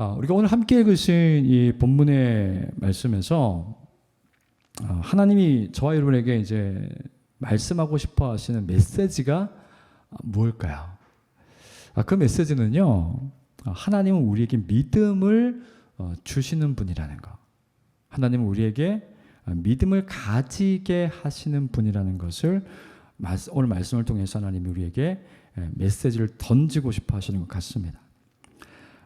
아, 우리가 오늘 함께 읽으신 이 본문의 말씀에서 아, 하나님이 저와 여러분에게 이제 말씀하고 싶어 하시는 메시지가 무엇일까요? 아, 그 메시지는요, 아, 하나님은 우리에게 믿음을 어, 주시는 분이라는 거. 하나님은 우리에게 아, 믿음을 가지게 하시는 분이라는 것을 오늘 말씀을 통해서 하나님이 우리에게 예, 메시지를 던지고 싶어 하시는 것 같습니다.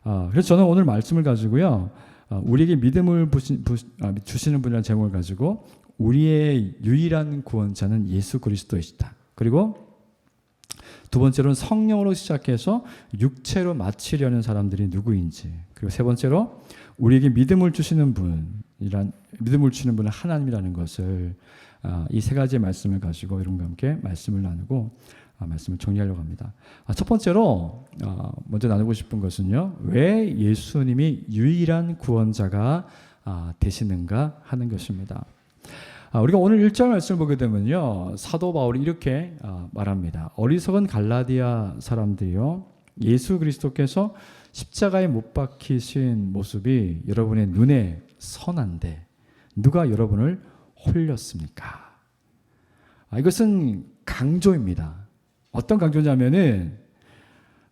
아, 그래서 저는 오늘 말씀을 가지고요, 아, 우리에게 믿음을 부시, 부, 아, 주시는 분이라는 제목을 가지고 우리의 유일한 구원자는 예수 그리스도이시다. 그리고 두 번째로는 성령으로 시작해서 육체로 마치려는 사람들이 누구인지. 그리고 세 번째로 우리에게 믿음을 주시는 분이란 믿음을 주시는 분은 하나님이라는 것을 아, 이세 가지의 말씀을 가지고 여러분과 함께 말씀을 나누고 아, 말씀을 정리하려고 합니다. 아, 첫 번째로 아, 먼저 나누고 싶은 것은요. 왜 예수님이 유일한 구원자가 아, 되시는가 하는 것입니다. 아, 우리가 오늘 1절 말씀을 보게 되면요. 사도 바울이 이렇게 아, 말합니다. 어리석은 갈라디아 사람들이요. 예수 그리스도께서 십자가에 못 박히신 모습이 여러분의 눈에 선한데 누가 여러분을 홀렸습니까? 아, 이것은 강조입니다. 어떤 강조냐면은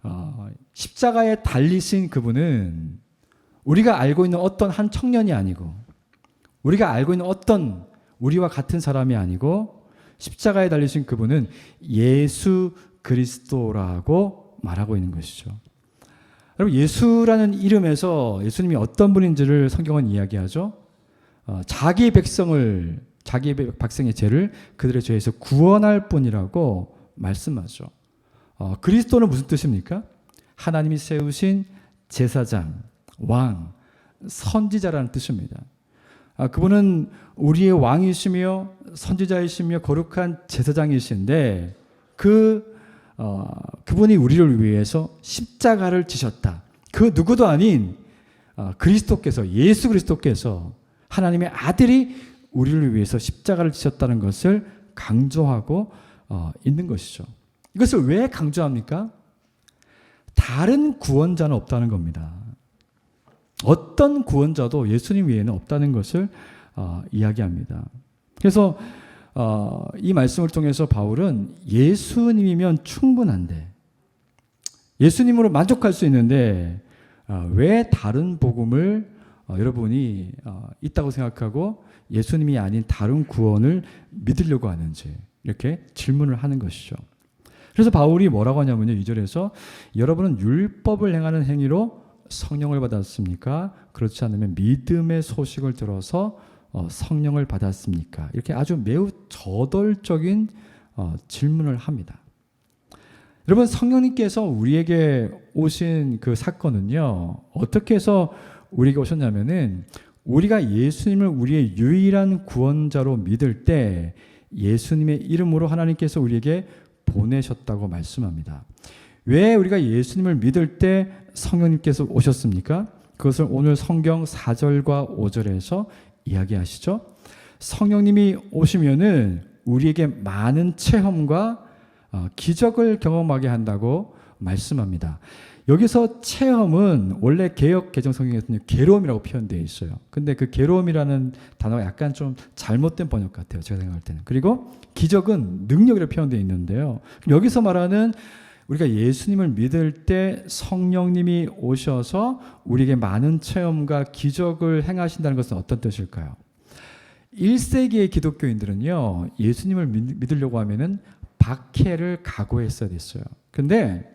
어, 십자가에 달리신 그분은 우리가 알고 있는 어떤 한 청년이 아니고 우리가 알고 있는 어떤 우리와 같은 사람이 아니고 십자가에 달리신 그분은 예수 그리스도라고 말하고 있는 것이죠. 여러분 예수라는 이름에서 예수님이 어떤 분인지를 성경은 이야기하죠. 어, 자기 백성을 자기 백성의 죄를 그들의 죄에서 구원할 뿐이라고 말씀하죠. 어, 그리스도는 무슨 뜻입니까? 하나님이 세우신 제사장, 왕, 선지자라는 뜻입니다. 아, 그분은 우리의 왕이시며 선지자이시며 거룩한 제사장이신데 그 어, 그분이 우리를 위해서 십자가를 지셨다. 그 누구도 아닌 어, 그리스도께서 예수 그리스도께서 하나님의 아들이 우리를 위해서 십자가를 지셨다는 것을 강조하고 어, 있는 것이죠. 이것을 왜 강조합니까? 다른 구원자는 없다는 겁니다. 어떤 구원자도 예수님 외에는 없다는 것을 어, 이야기합니다. 그래서 어, 이 말씀을 통해서 바울은 예수님이면 충분한데 예수님으로 만족할 수 있는데 어, 왜 다른 복음을 어, 여러분이 어, 있다고 생각하고 예수님이 아닌 다른 구원을 믿으려고 하는지 이렇게 질문을 하는 것이죠. 그래서 바울이 뭐라고 하냐면요. 2절에서 여러분은 율법을 행하는 행위로 성령을 받았습니까? 그렇지 않으면 믿음의 소식을 들어서 어, 성령을 받았습니까? 이렇게 아주 매우 저돌적인 어, 질문을 합니다. 여러분 성령님께서 우리에게 오신 그 사건은요 어떻게 해서 우리에게 오셨냐면은 우리가 예수님을 우리의 유일한 구원자로 믿을 때 예수님의 이름으로 하나님께서 우리에게 보내셨다고 말씀합니다. 왜 우리가 예수님을 믿을 때 성령님께서 오셨습니까? 그것을 오늘 성경 4절과 5절에서 이야기하시죠. 성령님이 오시면은 우리에게 많은 체험과 어, 기적을 경험하게 한다고 말씀합니다. 여기서 체험은 원래 개혁 개정 성경에서는 괴로움이라고 표현되어 있어요. 근데 그 괴로움이라는 단어가 약간 좀 잘못된 번역 같아요. 제가 생각할 때는. 그리고 기적은 능력이라고 표현되어 있는데요. 여기서 말하는 우리가 예수님을 믿을 때 성령님이 오셔서 우리에게 많은 체험과 기적을 행하신다는 것은 어떤 뜻일까요? 1세기의 기독교인들은요, 예수님을 믿, 으려고 하면은 박해를 각오했어야 됐어요. 근데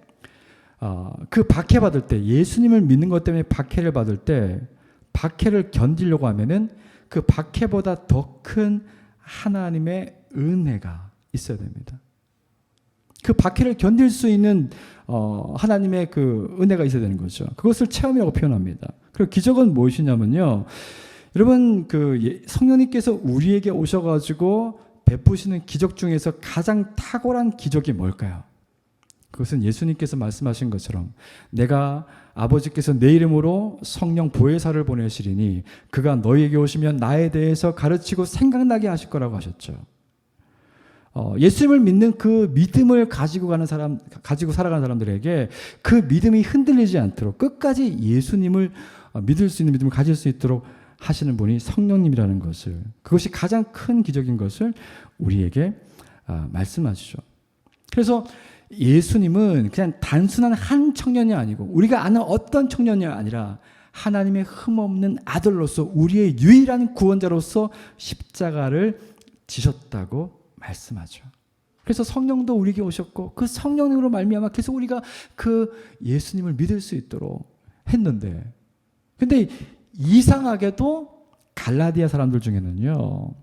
어, 그 박해 받을 때 예수님을 믿는 것 때문에 박해를 받을 때 박해를 견디려고 하면은 그 박해보다 더 큰 하나님의 은혜가 있어야 됩니다. 그 박해를 견딜 수 있는 어, 하나님의 그 은혜가 있어야 되는 거죠. 그것을 체험이라고 표현합니다. 그리고 기적은 무엇이냐면요. 여러분 그 예, 성령님께서 우리에게 오셔가지고 베푸시는 기적 중에서 가장 탁월한 기적이 뭘까요? 그것은 예수님께서 말씀하신 것처럼 내가 아버지께서 내 이름으로 성령 보혜사를 보내시리니 그가 너희에게 오시면 나에 대해서 가르치고 생각나게 하실 거라고 하셨죠. 어, 예수님을 믿는 그 믿음을 가지고 가는 사람, 가지고 살아가는 사람들에게 그 믿음이 흔들리지 않도록 끝까지 예수님을 어, 믿을 수 있는 믿음을 가질 수 있도록 하시는 분이 성령님이라는 것을 그것이 가장 큰 기적인 것을 우리에게 아, 말씀하시죠. 그래서 예수님은 그냥 단순한 한 청년이 아니고 우리가 아는 어떤 청년이 아니라 하나님의 흠없는 아들로서 우리의 유일한 구원자로서 십자가를 지셨다고 말씀하죠. 그래서 성령도 우리에게 오셨고 그 성령으로 말미암아 계속 우리가 그 예수님을 믿을 수 있도록 했는데 근데 이상하게도 갈라디아 사람들 중에는요.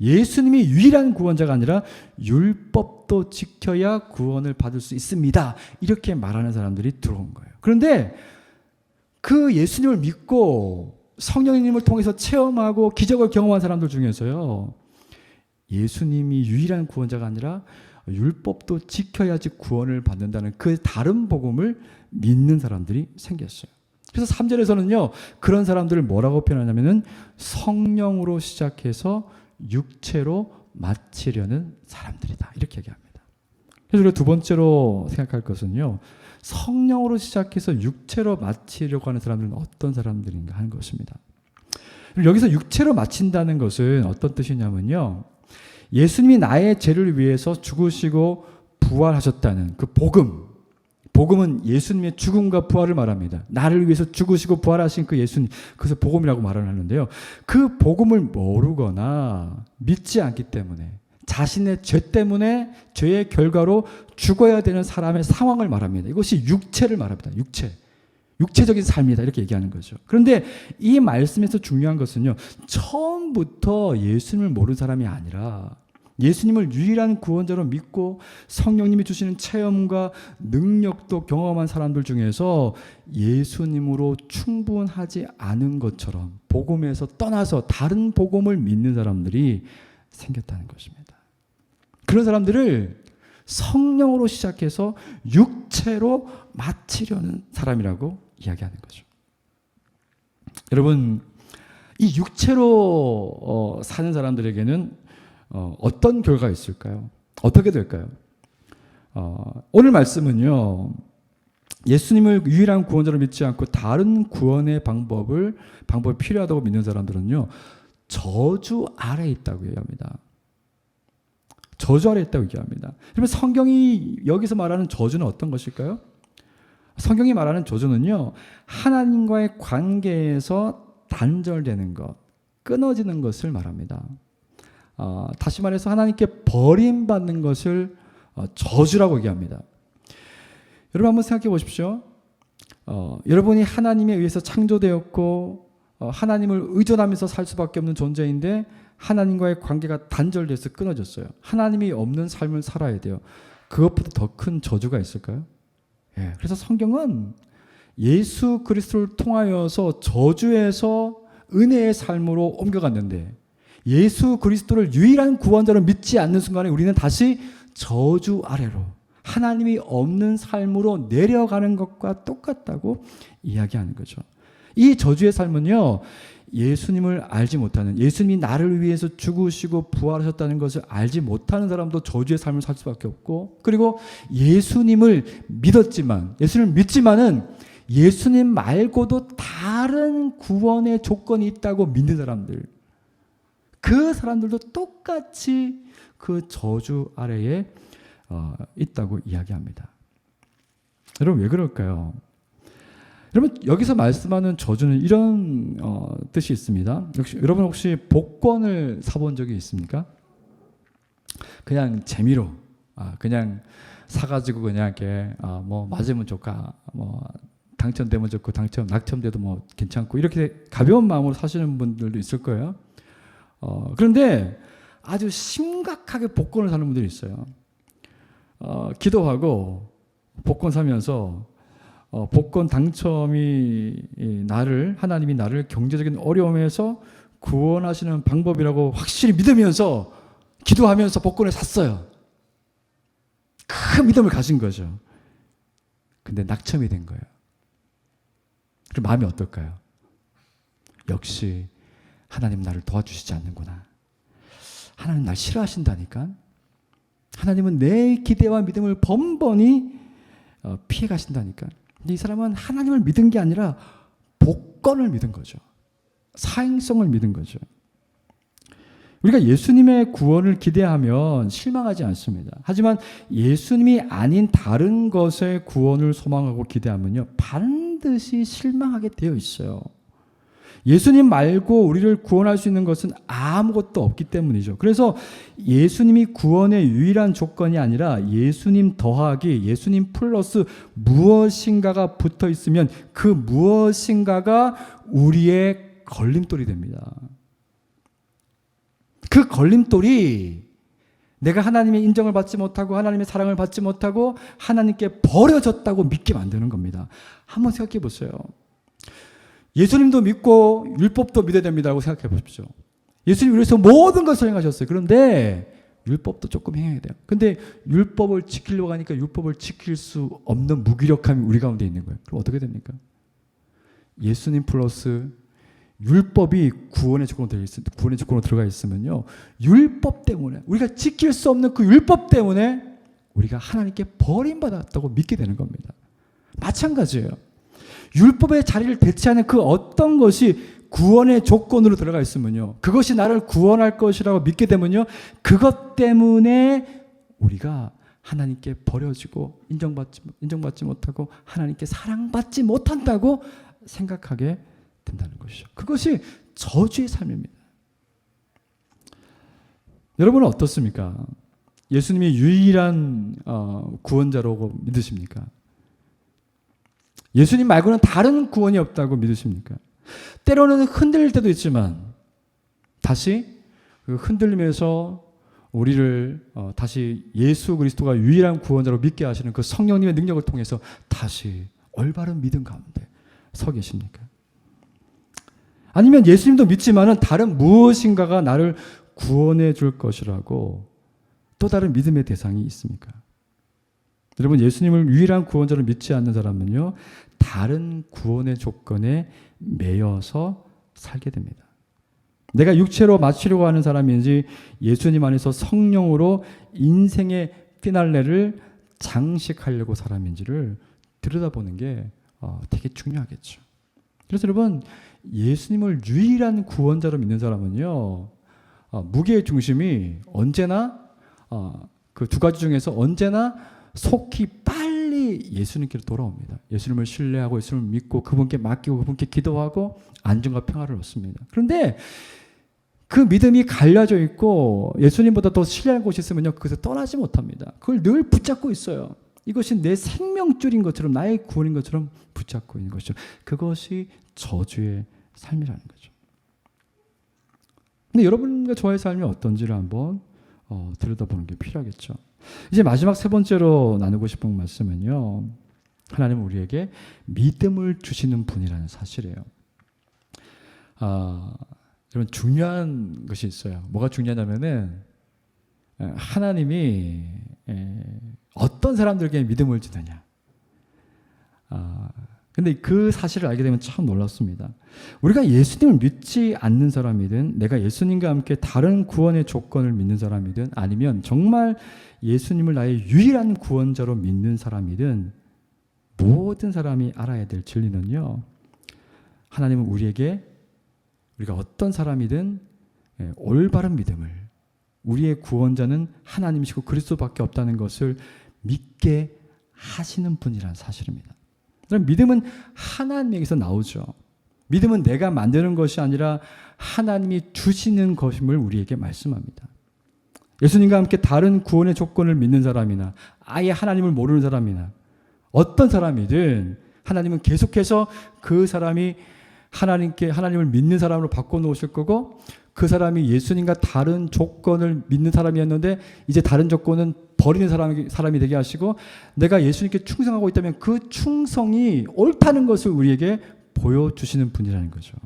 예수님이 유일한 구원자가 아니라 율법 도 지켜야 구원을 받을 수 있습니다. 이렇게 말하는 사람들이 들어온 거예요. 그런데 그 예수님을 믿고 성령님을 통해서 체험하고 기적을 경험한 사람들 중에서요. 예수님이 유일한 구원자가 아니라 율법도 지켜야지 구원을 받는다는 그 다른 복음을 믿는 사람들이 생겼어요. 그래서 3절에서는요, 그런 사람들을 뭐라고 표현하냐면은 성령으로 시작해서 육체로 마치려는 사람들이다. 이렇게 얘기합니다. 그래서 우리가 두 번째로 생각할 것은요, 성령으로 시작해서 육체로 마치려고 하는 사람들은 어떤 사람들인가 하는 것입니다. 여기서 육체로 마친다는 것은 어떤 뜻이냐면요, 예수님이 나의 죄를 위해서 죽으시고 부활하셨다는 그 복음, 복음은 예수님의 죽음과 부활을 말합니다. 나를 위해서 죽으시고 부활하신 그 예수님, 그래서 복음이라고 말을 하는데요. 그 복음을 모르거나 믿지 않기 때문에 자신의 죄 때문에 죄의 결과로 죽어야 되는 사람의 상황을 말합니다. 이것이 육체를 말합니다. 육체. 육체적인 삶이다. 이렇게 얘기하는 거죠. 그런데 이 말씀에서 중요한 것은요. 처음부터 예수님을 모르는 사람이 아니라 예수님을 유일한 구원자로 믿고 성령님이 주시는 체험과 능력도 경험한 사람들 중에서 예수님으로 충분하지 않은 것처럼 복음에서 떠나서 다른 복음을 믿는 사람들이 생겼다는 것입니다. 그런 사람들을 성령으로 시작해서 육체로 마치려는 사람이라고 이야기하는 거죠. 여러분, 이 육체로 어, 사는 사람들에게는 어, 어떤 결과가 있을까요? 어떻게 될까요? 어, 오늘 말씀은요, 예수님을 유일한 구원자로 믿지 않고 다른 구원의 방법을 방법이 필요하다고 믿는 사람들은요, 저주 아래 있다고 얘기합니다. 저주 아래 있다고 얘기합니다. 그러면 성경이 여기서 말하는 저주는 어떤 것일까요? 성경이 말하는 저주는요, 하나님과의 관계에서 단절되는 것, 끊어지는 것을 말합니다. 어, 다시 말해서 하나님께 버림받는 것을 어, 저주라고 얘기합니다. 여러분 한번 생각해 보십시오. 어, 여러분이 하나님에 의해서 창조되었고 어, 하나님을 의존하면서 살 수밖에 없는 존재인데 하나님과의 관계가 단절돼서 끊어졌어요. 하나님이 없는 삶을 살아야 돼요. 그것보다 더 큰 저주가 있을까요? 예, 그래서 성경은 예수 그리스도를 통하여서 저주에서 은혜의 삶으로 옮겨갔는데 예수 그리스도를 유일한 구원자로 믿지 않는 순간에 우리는 다시 저주 아래로 하나님이 없는 삶으로 내려가는 것과 똑같다고 이야기하는 거죠. 이 저주의 삶은요, 예수님을 알지 못하는, 예수님이 나를 위해서 죽으시고 부활하셨다는 것을 알지 못하는 사람도 저주의 삶을 살 수밖에 없고, 그리고 예수님을 믿었지만, 예수님을 믿지만은 예수님 말고도 다른 구원의 조건이 있다고 믿는 사람들, 그 사람들도 똑같이 그 저주 아래에 어, 있다고 이야기합니다. 여러분 왜 그럴까요? 여러분 여기서 말씀하는 저주는 이런 어, 뜻이 있습니다. 역시 여러분 혹시 복권을 사본 적이 있습니까? 그냥 재미로 아, 그냥 사가지고 그냥 이렇게 아, 뭐 맞으면 좋까 뭐 당첨되면 좋고 당첨 낙첨돼도 뭐 괜찮고 이렇게 가벼운 마음으로 사시는 분들도 있을 거예요. 어, 그런데 아주 심각하게 복권을 사는 분들이 있어요. 어, 기도하고 복권 사면서 어, 복권 당첨이 나를 하나님이 나를 경제적인 어려움에서 구원하시는 방법이라고 확실히 믿으면서 기도하면서 복권을 샀어요. 큰 믿음을 가진 거죠. 근데 낙첨이 된 거예요. 그 마음이 어떨까요? 역시 하나님 나를 도와주시지 않는구나. 하나님 날 싫어하신다니까. 하나님은 내 기대와 믿음을 번번이 어, 피해 가신다니까. 근데 이 사람은 하나님을 믿은 게 아니라 복권을 믿은 거죠. 사행성을 믿은 거죠. 우리가 예수님의 구원을 기대하면 실망하지 않습니다. 하지만 예수님이 아닌 다른 것의 구원을 소망하고 기대하면요. 반드시 실망하게 되어 있어요. 예수님 말고 우리를 구원할 수 있는 것은 아무것도 없기 때문이죠. 그래서 예수님이 구원의 유일한 조건이 아니라 예수님 더하기 예수님 플러스 무엇인가가 붙어 있으면 그 무엇인가가 우리의 걸림돌이 됩니다. 그 걸림돌이 내가 하나님의 인정을 받지 못하고 하나님의 사랑을 받지 못하고 하나님께 버려졌다고 믿게 만드는 겁니다. 한번 생각해 보세요. 예수님도 믿고 율법도 믿어야 됩니다라고 생각해 보십시오. 예수님 위해서 모든 것을 행하셨어요. 그런데 율법도 조금 행해야 돼요. 근데 율법을 지키려고 하니까 율법을 지킬 수 없는 무기력함이 우리 가운데 있는 거예요. 그럼 어떻게 됩니까? 예수님 플러스 율법이 구원의 조건으로 되어 있, 구원의 조건으로 들어가 있으면요. 율법 때문에 우리가 지킬 수 없는 그 율법 때문에 우리가 하나님께 버림받았다고 믿게 되는 겁니다. 마찬가지예요. 율법의 자리를 대체하는 그 어떤 것이 구원의 조건으로 들어가 있으면요. 그것이 나를 구원할 것이라고 믿게 되면요. 그것 때문에 우리가 하나님께 버려지고 인정받지, 인정받지 못하고 하나님께 사랑받지 못한다고 생각하게 된다는 것이죠. 그것이 저주의 삶입니다. 여러분은 어떻습니까? 예수님이 유일한 어, 구원자라고 믿으십니까? 예수님 말고는 다른 구원이 없다고 믿으십니까? 때로는 흔들릴 때도 있지만 다시 그 흔들림에서 우리를 어, 다시 예수 그리스도가 유일한 구원자로 믿게 하시는 그 성령님의 능력을 통해서 다시 올바른 믿음 가운데 서 계십니까? 아니면 예수님도 믿지만은 다른 무엇인가가 나를 구원해 줄 것이라고 또 다른 믿음의 대상이 있습니까? 여러분 예수님을 유일한 구원자로 믿지 않는 사람은요 다른 구원의 조건에 매여서 살게 됩니다. 내가 육체로 마치려고 하는 사람인지 예수님 안에서 성령으로 인생의 피날레를 장식하려고 사람인지를 들여다보는 게 어, 되게 중요하겠죠. 그래서 여러분 예수님을 유일한 구원자로 믿는 사람은요 어, 무게의 중심이 언제나 어, 그두 가지 중에서 언제나 속히 예수님께로 돌아옵니다. 예수님을 신뢰하고 예수님을 믿고 그분께 맡기고 그분께 기도하고 안정과 평화를 얻습니다. 그런데 그 믿음이 갈려져 있고 예수님보다 더 신뢰할 곳이 있으면요 그것을 떠나지 못합니다. 그걸 늘 붙잡고 있어요. 이것이 내 생명줄인 것처럼 나의 구원인 것처럼 붙잡고 있는 것이죠. 그것이 저주의 삶이라는 거죠. 근데 여러분과 저의 삶이 어떤지를 한번 어, 들여다보는 게 필요하겠죠. 이제 마지막 세 번째로 나누고 싶은 말씀은요. 하나님은 우리에게 믿음을 주시는 분이라는 사실이에요. 아, 여러분 중요한 것이 있어요. 뭐가 중요하냐면은 하나님이 어떤 사람들에게 믿음을 주느냐. 아, 근데 그 사실을 알게 되면 참 놀랐습니다. 우리가 예수님을 믿지 않는 사람이든 내가 예수님과 함께 다른 구원의 조건을 믿는 사람이든 아니면 정말 예수님을 나의 유일한 구원자로 믿는 사람이든 모든 사람이 알아야 될 진리는요. 하나님은 우리에게 우리가 어떤 사람이든 예, 올바른 믿음을 우리의 구원자는 하나님이시고 그리스도밖에 없다는 것을 믿게 하시는 분이라는 사실입니다. 그럼 믿음은 하나님에게서 나오죠. 믿음은 내가 만드는 것이 아니라 하나님이 주시는 것임을 우리에게 말씀합니다. 예수님과 함께 다른 구원의 조건을 믿는 사람이나 아예 하나님을 모르는 사람이나 어떤 사람이든 하나님은 계속해서 그 사람이 하나님께 하나님을 믿는 사람으로 바꿔 놓으실 거고 그 사람이 예수님과 다른 조건을 믿는 사람이었는데 이제 다른 조건은 버리는 사람이, 사람이 되게 하시고 내가 예수님께 충성하고 있다면 그 충성이 옳다는 것을 우리에게 보여주시는 분이라는 거죠.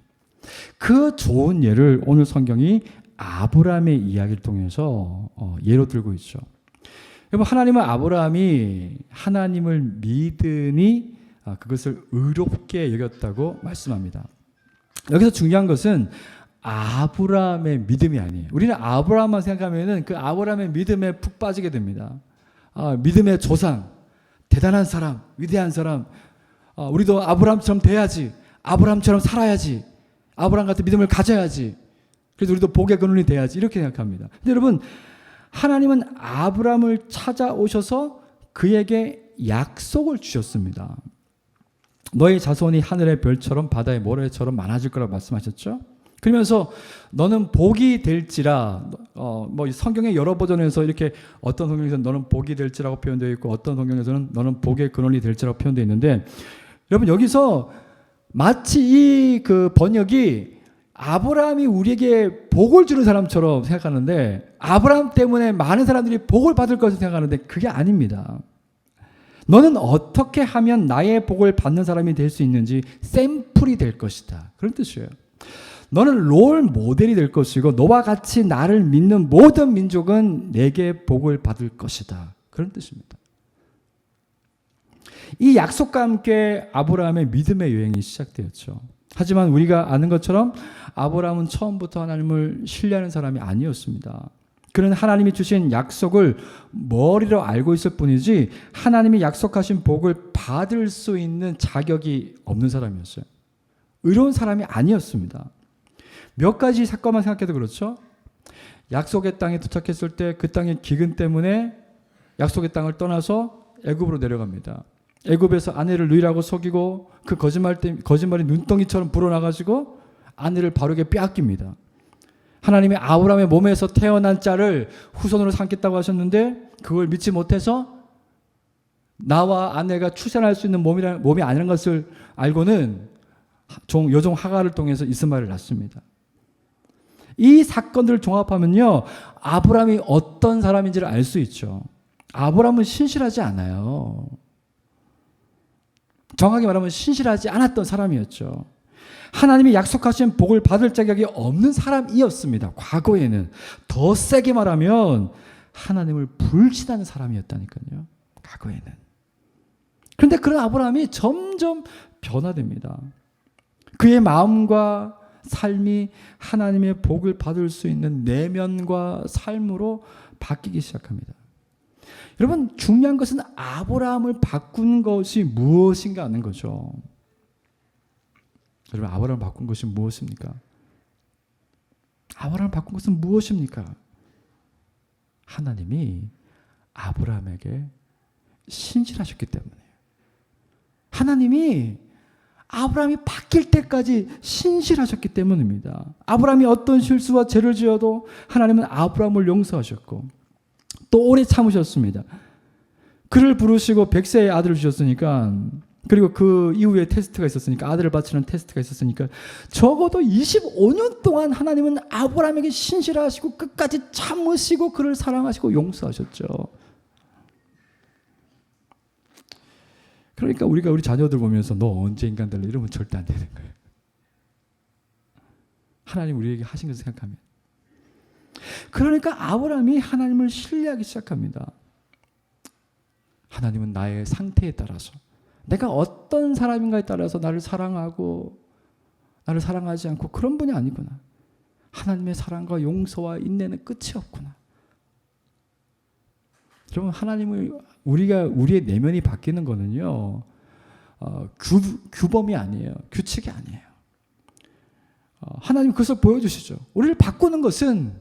그 좋은 예를 오늘 성경이 아브라함의 이야기를 통해서 어, 예로 들고 있죠. 여러분 하나님은 아브라함이 하나님을 믿으니 아, 그것을 의롭게 여겼다고 말씀합니다. 여기서 중요한 것은 아브라함의 믿음이 아니에요. 우리는 아브라함만 생각하면은 그 아브라함의 믿음에 푹 빠지게 됩니다. 아, 믿음의 조상, 대단한 사람, 위대한 사람. 아, 우리도 아브라함처럼 돼야지. 아브라함처럼 살아야지. 아브라함 같은 믿음을 가져야지. 그래서 우리도 복의 근원이 돼야지. 이렇게 생각합니다. 근데 여러분, 하나님은 아브라함을 찾아오셔서 그에게 약속을 주셨습니다. 너의 자손이 하늘의 별처럼 바다의 모래처럼 많아질 거라고 말씀하셨죠? 그러면서 너는 복이 될지라 어 뭐 성경의 여러 버전에서 이렇게 어떤 성경에서는 너는 복이 될지라고 표현되어 있고 어떤 성경에서는 너는 복의 근원이 될지라고 표현되어 있는데 여러분 여기서 마치 이 그 번역이 아브라함이 우리에게 복을 주는 사람처럼 생각하는데 아브라함 때문에 많은 사람들이 복을 받을 것을 생각하는데 그게 아닙니다. 너는 어떻게 하면 나의 복을 받는 사람이 될 수 있는지 샘플이 될 것이다. 그런 뜻이에요. 너는 롤 모델이 될 것이고 너와 같이 나를 믿는 모든 민족은 내게 복을 받을 것이다. 그런 뜻입니다. 이 약속과 함께 아브라함의 믿음의 여행이 시작되었죠. 하지만 우리가 아는 것처럼 아브라함은 처음부터 하나님을 신뢰하는 사람이 아니었습니다. 그는 하나님이 주신 약속을 머리로 알고 있을 뿐이지 하나님이 약속하신 복을 받을 수 있는 자격이 없는 사람이었어요. 의로운 사람이 아니었습니다. 몇 가지 사건만 생각해도 그렇죠. 약속의 땅에 도착했을 때 그 땅의 기근 때문에 약속의 땅을 떠나서 애굽으로 내려갑니다. 애굽에서 아내를 누이라고 속이고 그 거짓말 때 거짓말이 눈덩이처럼 불어나가지고 아내를 바르게 빼앗깁니다. 하나님이 아브라함의 몸에서 태어난 짤을 후손으로 삼겠다고 하셨는데 그걸 믿지 못해서 나와 아내가 출산할 수 있는 몸이라, 몸이 아니라는 것을 알고는 종, 여종 하가를 통해서 이스마엘을 낳습니다. 이 사건들을 종합하면요, 아브라함이 어떤 사람인지를 알 수 있죠. 아브라함은 신실하지 않아요. 정확히 말하면 신실하지 않았던 사람이었죠. 하나님이 약속하신 복을 받을 자격이 없는 사람이었습니다. 과거에는 더 세게 말하면 하나님을 불신하는 사람이었다니까요. 과거에는. 그런데 그런 아브라함이 점점 변화됩니다. 그의 마음과 삶이 하나님의 복을 받을 수 있는 내면과 삶으로 바뀌기 시작합니다. 여러분 중요한 것은 아브라함을 바꾼 것이 무엇인가 하는 거죠. 여러분 아브라함을 바꾼 것이 무엇입니까? 아브라함을 바꾼 것은 무엇입니까? 하나님이 아브라함에게 신실하셨기 때문이에요. 하나님이 아브라함이 바뀔 때까지 신실하셨기 때문입니다. 아브라함이 어떤 실수와 죄를 지어도 하나님은 아브라함을 용서하셨고 또 오래 참으셨습니다. 그를 부르시고 백세의 아들을 주셨으니까 그리고 그 이후에 테스트가 있었으니까 아들을 바치는 테스트가 있었으니까 적어도 25년 동안 하나님은 아브라함에게 신실하시고 끝까지 참으시고 그를 사랑하시고 용서하셨죠. 그러니까 우리가 우리 자녀들 보면서 너 언제 인간 될래 이러면 절대 안 되는 거예요. 하나님 우리에게 하신 것을 생각하면. 그러니까 아브라함이 하나님을 신뢰하기 시작합니다. 하나님은 나의 상태에 따라서 내가 어떤 사람인가에 따라서 나를 사랑하고 나를 사랑하지 않고 그런 분이 아니구나. 하나님의 사랑과 용서와 인내는 끝이 없구나. 여러분 하나님을 우리가 우리의 내면이 바뀌는 거는요 어, 규, 규범이 아니에요 규칙이 아니에요 어, 하나님 그것을 보여주시죠 우리를 바꾸는 것은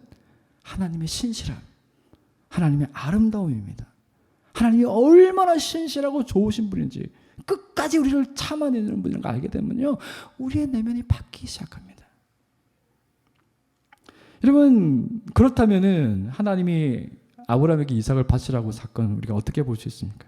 하나님의 신실함 하나님의 아름다움입니다 하나님이 얼마나 신실하고 좋으신 분인지 끝까지 우리를 참아내는 분인 걸 알게 되면요 우리의 내면이 바뀌기 시작합니다 여러분 그렇다면은 하나님이 아브라함에게 이삭을 바치라고 사건 우리가 어떻게 볼 수 있습니까?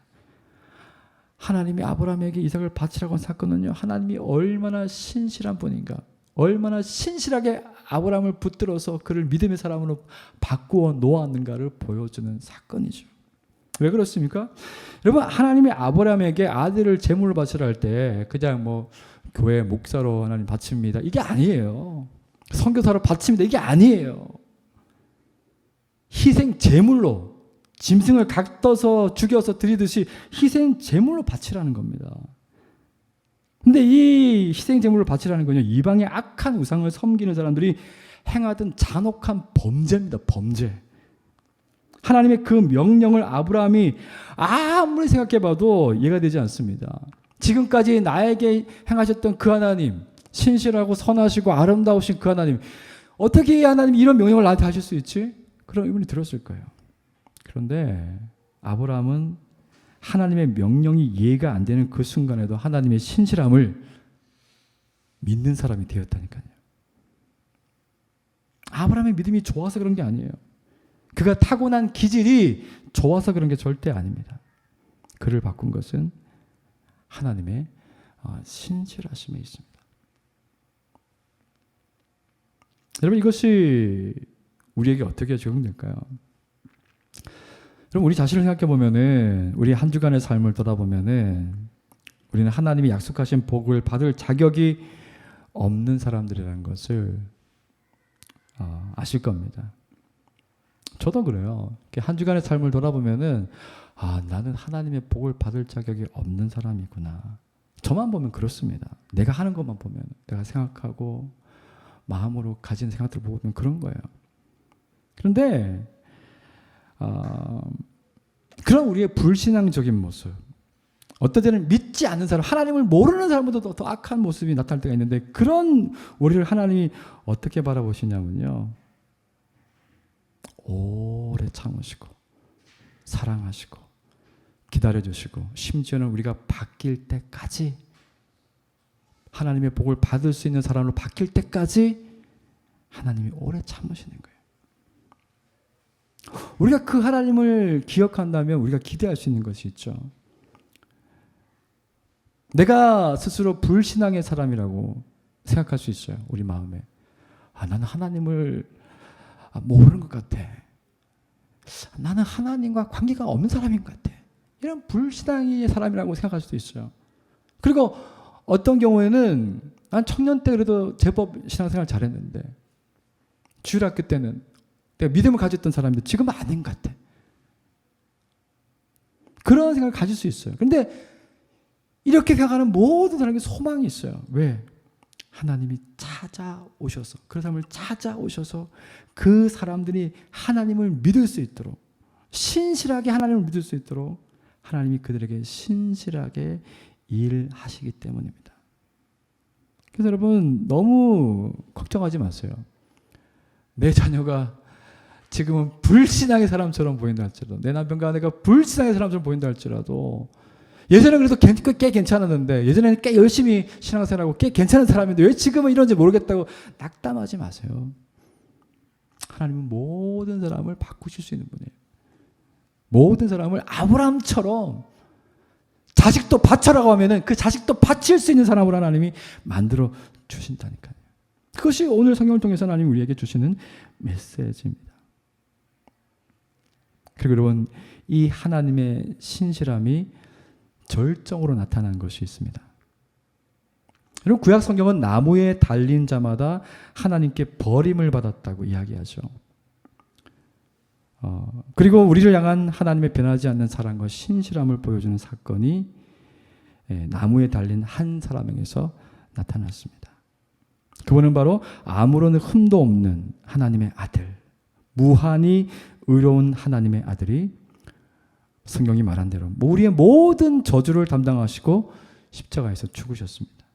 하나님이 아브라함에게 이삭을 바치라고 한 사건은요. 하나님이 얼마나 신실한 분인가. 얼마나 신실하게 아브라함을 붙들어서 그를 믿음의 사람으로 바꾸어 놓았는가를 보여주는 사건이죠. 왜 그렇습니까? 여러분 하나님이 아브라함에게 아들을 제물로 바치라 할 때 그냥 뭐 교회 목사로 하나님 바칩니다. 이게 아니에요. 선교사로 바칩니다. 이게 아니에요. 희생 제물로 짐승을 각떠서 죽여서 드리듯이 희생 제물로 바치라는 겁니다. 근데 이 희생 제물을 바치라는 건요. 이방의 악한 우상을 섬기는 사람들이 행하던 잔혹한 범죄입니다. 범죄. 하나님의 그 명령을 아브라함이 아무리 생각해 봐도 이해가 되지 않습니다. 지금까지 나에게 행하셨던 그 하나님, 신실하고 선하시고 아름다우신 그 하나님, 어떻게 이 하나님이 이런 명령을 나한테 하실 수 있지? 그런 의문이 들었을 거예요. 그런데 아브라함은 하나님의 명령이 이해가 안 되는 그 순간에도 하나님의 신실함을 믿는 사람이 되었다니까요. 아브라함의 믿음이 좋아서 그런 게 아니에요. 그가 타고난 기질이 좋아서 그런 게 절대 아닙니다. 그를 바꾼 것은 하나님의 어, 신실하심에 있습니다. 여러분 이것이 우리에게 어떻게 적용될까요? 그럼 우리 자신을 생각해 보면은 우리 한 주간의 삶을 돌아보면은 우리는 하나님이 약속하신 복을 받을 자격이 없는 사람들이라는 것을 어, 아실 겁니다. 저도 그래요. 한 주간의 삶을 돌아보면은 아 나는 하나님의 복을 받을 자격이 없는 사람이구나. 저만 보면 그렇습니다. 내가 하는 것만 보면 내가 생각하고 마음으로 가진 생각들을 보면 그런 거예요. 그런데 어, 그런 우리의 불신앙적인 모습, 어떨 때는 믿지 않는 사람, 하나님을 모르는 사람보다 더 악한 모습이 나타날 때가 있는데 그런 우리를 하나님이 어떻게 바라보시냐면요. 오래 참으시고 사랑하시고 기다려주시고 심지어는 우리가 바뀔 때까지 하나님의 복을 받을 수 있는 사람으로 바뀔 때까지 하나님이 오래 참으시는 거예요. 우리가 그 하나님을 기억한다면 우리가 기대할 수 있는 것이 있죠. 내가 스스로 불신앙의 사람이라고 생각할 수 있어요. 우리 마음에. 아, 나는 하나님을 아, 모르는 것 같아. 나는 하나님과 관계가 없는 사람인 것 같아. 이런 불신앙의 사람이라고 생각할 수도 있어요. 그리고 어떤 경우에는 난 청년 때 그래도 제법 신앙생활 잘했는데 주일학교 때는 내가 믿음을 가졌던 사람인데 지금은 아닌 것 같아. 그런 생각을 가질 수 있어요. 근데 이렇게 생각하는 모든 사람에게 소망이 있어요. 왜? 하나님이 찾아오셔서 그 사람을 찾아오셔서 그 사람들이 하나님을 믿을 수 있도록 신실하게 하나님을 믿을 수 있도록 하나님이 그들에게 신실하게 일하시기 때문입니다. 그래서 여러분 너무 걱정하지 마세요. 내 자녀가 지금은 불신앙의 사람처럼 보인다 할지라도 내 남편과 아내가 불신앙의 사람처럼 보인다 할지라도 예전에 그래도 꽤, 꽤 괜찮았는데 예전에는 꽤 열심히 신앙생활하고 꽤 괜찮은 사람인데 왜 지금은 이런지 모르겠다고 낙담하지 마세요. 하나님은 모든 사람을 바꾸실 수 있는 분이에요. 모든 사람을 아브라함처럼 자식도 바쳐라고 하면은 그 자식도 바칠 수 있는 사람으로 하나님이 만들어 주신다니까요. 그것이 오늘 성경을 통해서 하나님 우리에게 주시는 메시지입니다. 그리고 여러분 이 하나님의 신실함이 절정으로 나타난 것이 있습니다. 여러분 구약 성경은 나무에 달린 자마다 하나님께 버림을 받았다고 이야기하죠. 어, 그리고 우리를 향한 하나님의 변하지 않는 사랑과 신실함을 보여주는 사건이 예, 나무에 달린 한 사람에게서 나타났습니다. 그분은 바로 아무런 흠도 없는 하나님의 아들, 무한히 의로운 하나님의 아들이 성경이 말한 대로 우리의 모든 저주를 담당하시고 십자가에서 죽으셨습니다.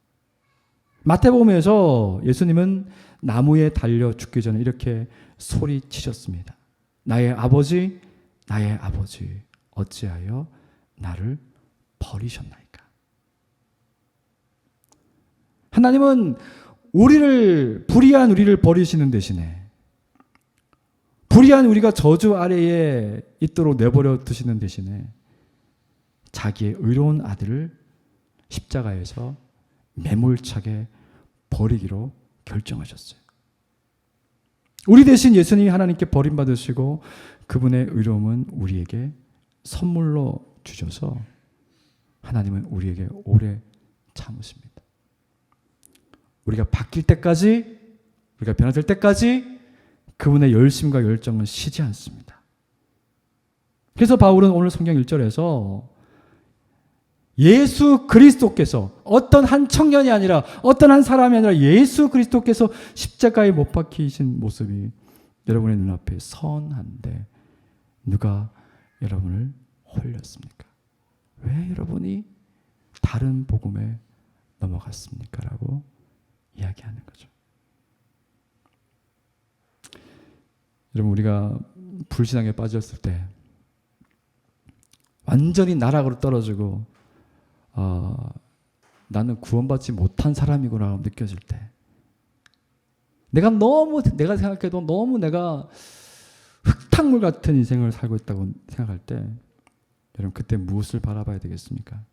마태복음에서 예수님은 나무에 달려 죽기 전에 이렇게 소리치셨습니다. 나의 아버지, 나의 아버지, 어찌하여 나를 버리셨나이까? 하나님은 우리를 불의한 우리를 버리시는 대신에 불의한 우리가 저주 아래에 있도록 내버려 두시는 대신에 자기의 의로운 아들을 십자가에서 매몰차게 버리기로 결정하셨어요. 우리 대신 예수님이 하나님께 버림받으시고 그분의 의로움은 우리에게 선물로 주셔서 하나님은 우리에게 오래 참으십니다. 우리가 바뀔 때까지 우리가 변화될 때까지 그분의 열심과 열정은 쉬지 않습니다. 그래서 바울은 오늘 성경 1절에서 예수 그리스도께서 어떤 한 청년이 아니라 어떤 한 사람이 아니라 예수 그리스도께서 십자가에 못 박히신 모습이 여러분의 눈앞에 선한데 누가 여러분을 홀렸습니까? 왜 여러분이 다른 복음에 넘어갔습니까? 라고 이야기하는 거죠. 여러분 우리가 불신앙에 빠졌을 때 완전히 나락으로 떨어지고 어, 나는 구원받지 못한 사람이구나 느껴질 때 내가 너무 내가 생각해도 너무 내가 흙탕물 같은 인생을 살고 있다고 생각할 때 여러분 그때 무엇을 바라봐야 되겠습니까?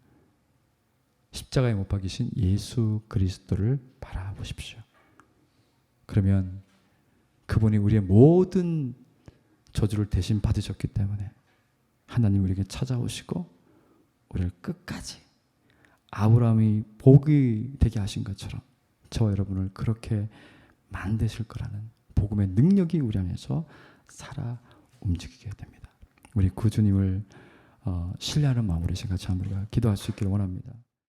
십자가에 못 박이신 예수 그리스도를 바라보십시오. 그러면 그분이 우리의 모든 저주를 대신 받으셨기 때문에 하나님 우리에게 찾아오시고 우리를 끝까지 아브라함이 복이 되게 하신 것처럼 저와 여러분을 그렇게 만드실 거라는 복음의 능력이 우리 안에서 살아 움직이게 됩니다. 우리 구주님을 어, 신뢰하는 마음으로 이 시간 같이 한번 우리가 기도할 수 있기를 원합니다.